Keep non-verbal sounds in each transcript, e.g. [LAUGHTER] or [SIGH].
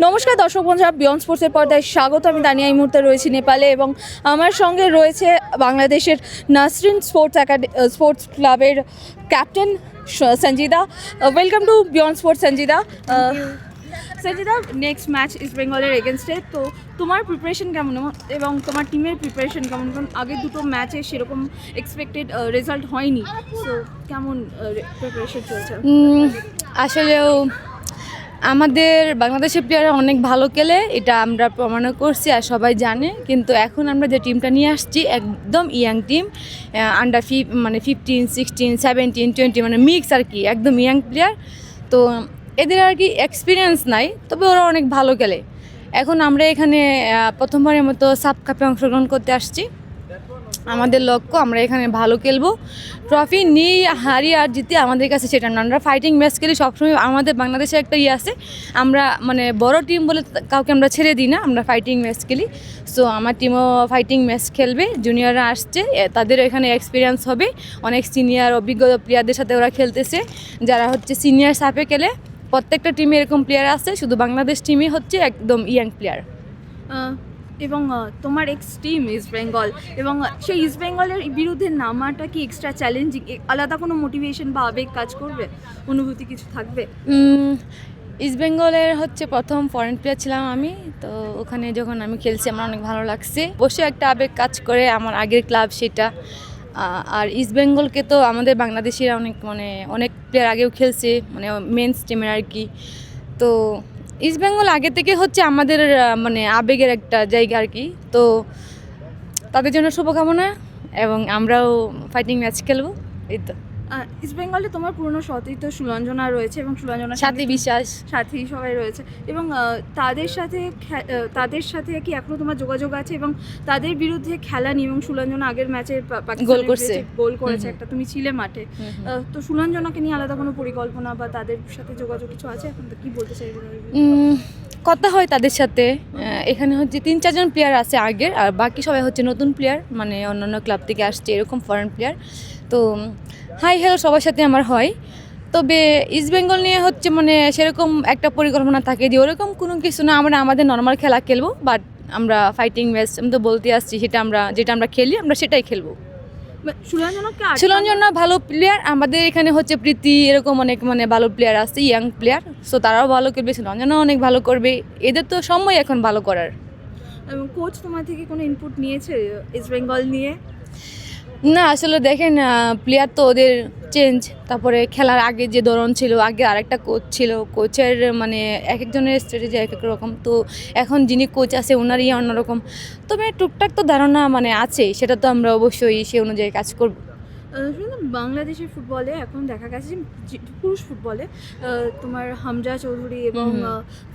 নমস্কার দর্শক বন্ধুরা বিয়ন্ড স্পোর্টসের পর্দায় স্বাগত। আমি দানিয়া এই মুহূর্তে রয়েছি নেপালে এবং আমার সঙ্গে রয়েছে বাংলাদেশের নাসরিন স্পোর্টস একাডে স্পোর্টস ক্লাবের captain Sanjida. Welcome to beyond sports Sanjida. Sanjida next match east বেঙ্গলের এগেনস্টে তো তোমার প্রিপারেশন কেমন? এবং- তোমার টিমের প্রিপারেশন কেমন? কারণ আগের দুটো ম্যাচে সেরকম এক্সপেক্টেড রেজাল্ট হয়নি। সো কেমন প্রিপারেশন চলছে? আসলেও আমাদের বাংলাদেশের প্লেয়াররা অনেক ভালো খেলে, এটা আমরা প্রমাণও করছি আর সবাই জানে। কিন্তু এখন আমরা যে টিমটা নিয়ে আসছি, একদম ইয়াং টিম আন্ডার ফিফ মানে ফিফটিন সিক্সটিন সেভেন্টিন টোয়েন্টি মানে মিক্স আর কি, একদম ইয়াং প্লেয়ার তো এদের আর কি এক্সপিরিয়েন্স নাই, তবে ওরা অনেক ভালো খেলে। এখন আমরা এখানে প্রথমবারের মতো সাপ কাপে অংশগ্রহণ করতে আসছি। আমাদের লক্ষ্য, আমরা এখানে ভালো খেলব। ট্রফি নিই হারি আর জিতে আমাদের কাছে সেটা না। আমরা ফাইটিং ম্যাচ খেলি, সবসময় আমাদের বাংলাদেশে একটা ইয়ে আছে। আমরা মানে বড় টিম বলে কাউকে আমরা ছেড়ে দিই না, আমরা ফাইটিং ম্যাচ খেলি। সো আমার টিমও ফাইটিং ম্যাচ খেলবে জুনিয়ররা আসছে তাদের এখানে এক্সপিরিয়েন্স হবে। অনেক সিনিয়র অভিজ্ঞ প্লেয়ারদের সাথে ওরা খেলতেছে। যারা হচ্ছে সিনিয়র সাপে খেলে, প্রত্যেকটা টিমে এরকম প্লেয়ার আছে, শুধু বাংলাদেশ টিমই হচ্ছে একদম ইয়াং প্লেয়ার এবং তোমার এক্স টিম ইস্ট বেঙ্গল এবং সেই ইস্ট বেঙ্গলের বিরুদ্ধে নামাটা কি এক্সট্রা চ্যালেঞ্জিং আলাদা কোনো মোটিভেশন বা আবেগ কাজ করবে? অনুভূতি কিছু থাকবে? ইস্ট বেঙ্গলের হচ্ছে প্রথম ফরেন প্লেয়ার ছিলাম আমি। তো ওখানে যখন আমি খেলছি, আমার অনেক ভালো লাগছে। বসে একটা আবেগ কাজ করে আমার আগের ক্লাব সেটা। আর ইস্ট বেঙ্গলকে তো আমাদের বাংলাদেশিরা অনেক মানে অনেক প্লেয়ার আগেও খেলছে মানে মেন্স টিমের আর কি। তো ইস্ট বেঙ্গল আগে থেকে হচ্ছে আমাদের মানে আবেগের একটা জায়গা আর কি। তো তাদের জন্য শুভকামনা এবং আমরাও ফাইটিং ম্যাচ খেলব। এই তো। ইস্ট বেঙ্গলে তোমার পুরনো সতীর্থ সুলঞ্জনা রয়েছে এবং সুলঞ্জনার সাথী বিশ্বাস। সাথী সবাই রয়েছে। এবং তাদের সাথে তাদের সাথে কি এখনও তোমার যোগাযোগ আছে? এবং তাদের বিরুদ্ধে খেলা নিয়ে এবং সুলঞ্জনা আগের ম্যাচে গোল করছে। গোল করেছে। একটা তুমি ছিলে মাঠে। তো সুলঞ্জনাকে নিয়ে আলাদা কোনো পরিকল্পনা বা তাদের সাথে যোগাযোগ কিছু আছে? এখন তো কি বলতে? উম, কথা হয় তাদের সাথে। এখানে হচ্ছে তিন চারজন প্লেয়ার আছে আগের আর বাকি সবাই হচ্ছে নতুন প্লেয়ার মানে অন্যান্য ক্লাব থেকে আসছে এরকম ফরেন প্লেয়ার তো হাই হ্যালো সবার সাথে আমার হয়। তবে ইস্ট বেঙ্গল নিয়ে হচ্ছে মানে সেরকম একটা পরিকল্পনা থাকে যে ওরকম কোনো কিছু না আমরা আমাদের নর্মাল খেলা খেলব বাট আমরা ফাইটিং ম্যাচ আমি তো বলতে আসছি সেটা আমরা যেটা আমরা খেলি আমরা সেটাই খেলব। সুলঞ্জনা ভালো প্লেয়ার আমাদের এখানে হচ্ছে প্রীতি এরকম অনেক মানে ভালো প্লেয়ার আছে ইয়াং প্লেয়ার সো তারাও ভালো করবে সুলঞ্জনা অনেক ভালো করবে এদের তো সময় এখন ভালো করার। এবং কোচ তোমার থেকে কোনো ইনপুট নিয়েছে ইস্ট বেঙ্গল নিয়ে? না, আসলে দেখেন প্লেয়ার তো ওদের চেঞ্জ তারপরে খেলার আগে যে ধরন ছিল, আগে আরেকটা কোচ ছিল। কোচের মানে এক একজনের স্ট্র্যাটেজি এক এক রকম। তো এখন যিনি কোচ আছে ওনারই অন্যরকম। তবে টুকটাক তো ধারণা মানে আছে সেটা তো আমরা অবশ্যই সে অনুযায়ী কাজ করব। শুনুন, বাংলাদেশের ফুটবলে এখন দেখা গেছে যে পুরুষ ফুটবলে তোমার হামজা চৌধুরী এবং।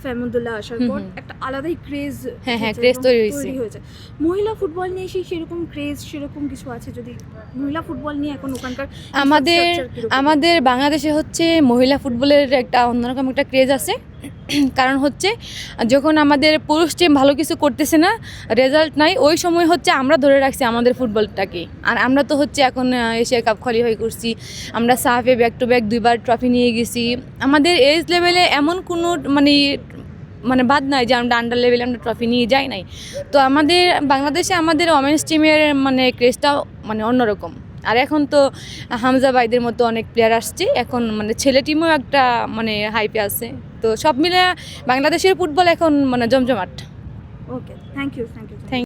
ফেমুদুল্লাহ আসার পর একটা আলাদাই ক্রেজ হ্যাঁ, হ্যাঁ, craze তৈরি। হয়েছে মহিলা ফুটবল নিয়ে সেই সেরকম ক্রেজ সেরকম কিছু আছে যদি মহিলা ফুটবল নিয়ে এখন ওখানকার আমাদের আমাদের বাংলাদেশে হচ্ছে মহিলা ফুটবলের একটা অন্যরকম একটা ক্রেজ আছে [CLEARS THROAT] কারণ হচ্ছে, যখন আমাদের পুরুষ টিম ভালো কিছু করতেছে না রেজাল্ট নাই, ওই সময় হচ্ছে আমরা ধরে রাখছি আমাদের ফুটবলটাকে। আর আমরা তো হচ্ছে এখন এশিয়া কাপ কোয়ালিফাই করছি, আমরা সাফে ব্যাক টু ব্যাক দুইবার ট্রফি নিয়ে গেছি। আমাদের এজ লেভেলে এমন কোনো মানে মানে বাদ নাই যে আমরা আন্ডার লেভেলে আমরা ট্রফি নিয়ে যাই নাই। তো আমাদের, বাংলাদেশে আমাদের ওমেন্স টিমের মানে ক্রেজটা মানে অন্যরকম। আর এখন তো হামজা ভাইদের মতো অনেক প্লেয়ার আসছে, এখন মানে ছেলে টিমও একটা মানে হাইপে আছে। তো সব মিলে বাংলাদেশের ফুটবল এখন মানে জমজমাট। Okay thank you thank you Thank